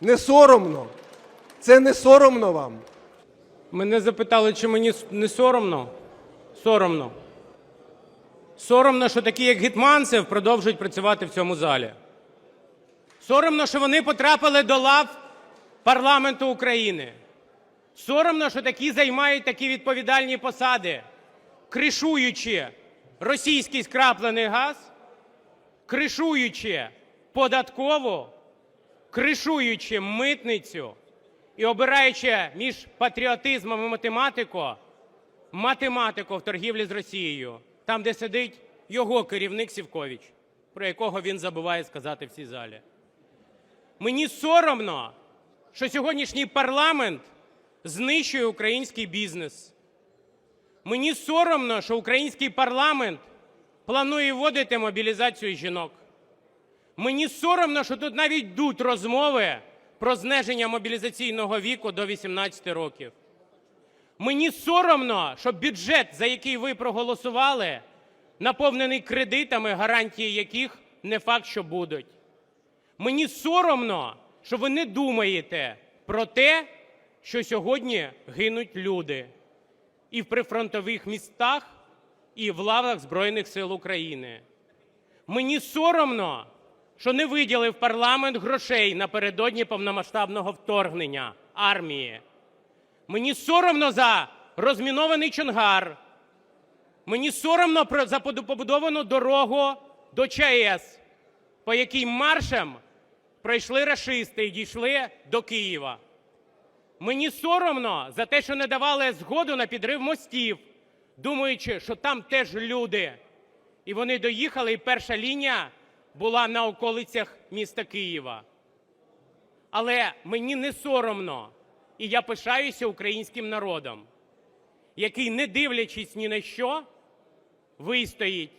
Не соромно? Це не соромно вам? Мене запитали, чи мені не соромно? Соромно. Соромно, що такі, як Гетманцев, продовжують працювати в цьому залі. Соромно, що вони потрапили до лав парламенту України. Соромно, що такі займають такі відповідальні посади, кришуючи російський скраплений газ, кришуючи податкову, кришуючи митницю і обираючи між патріотизмом і математику, математику в торгівлі з Росією, там, де сидить його керівник Сівкович, про якого він забуває сказати в цій залі. Мені соромно, що сьогоднішній парламент знищує український бізнес. Мені соромно, що український парламент планує вводити мобілізацію жінок. Мені соромно, що тут навіть йдуть розмови про зниження мобілізаційного віку до 18 років. Мені соромно, що бюджет, за який ви проголосували, наповнений кредитами, гарантії яких не факт, що будуть. Мені соромно, що ви не думаєте про те, що сьогодні гинуть люди і в прифронтових містах, і в лавах Збройних сил України. Мені соромно, що не виділив парламент грошей напередодні повномасштабного вторгнення армії. Мені соромно за розмінований Чонгар. Мені соромно за побудовану дорогу до ЧАЕС, по якій маршем пройшли рашисти і дійшли до Києва. Мені соромно за те, що не давали згоду на підрив мостів, думаючи, що там теж люди. І вони доїхали, і перша лінія була на околицях міста Києва. Але мені не соромно, і я пишаюся українським народом, який, не дивлячись ні на що, вистоїть,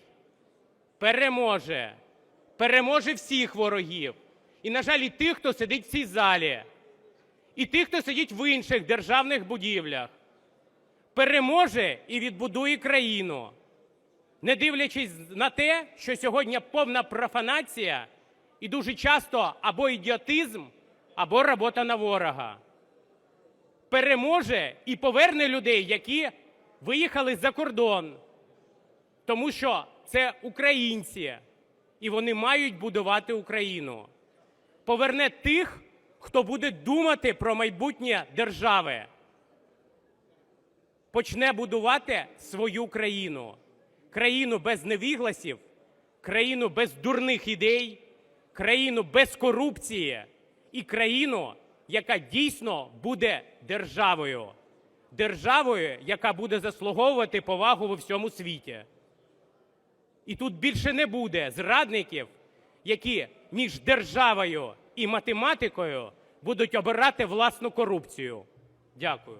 переможе, переможе всіх ворогів. І, на жаль, і тих, хто сидить в цій залі, і тих, хто сидить в інших державних будівлях, переможе і відбудує країну не дивлячись на те, що сьогодні повна профанація і дуже часто або ідіотизм, або робота на ворога. Переможе і поверне людей, які виїхали за кордон, тому що це українці, і вони мають будувати Україну. Поверне тих, хто буде думати про майбутнє держави. Почне будувати свою країну країну без невігласів, країну без дурних ідей, країну без корупції і країну, яка дійсно буде державою, державою, яка буде заслуговувати повагу у всьому світі. І тут більше не буде зрадників, які між державою і математикою будуть обирати власну корупцію. Дякую.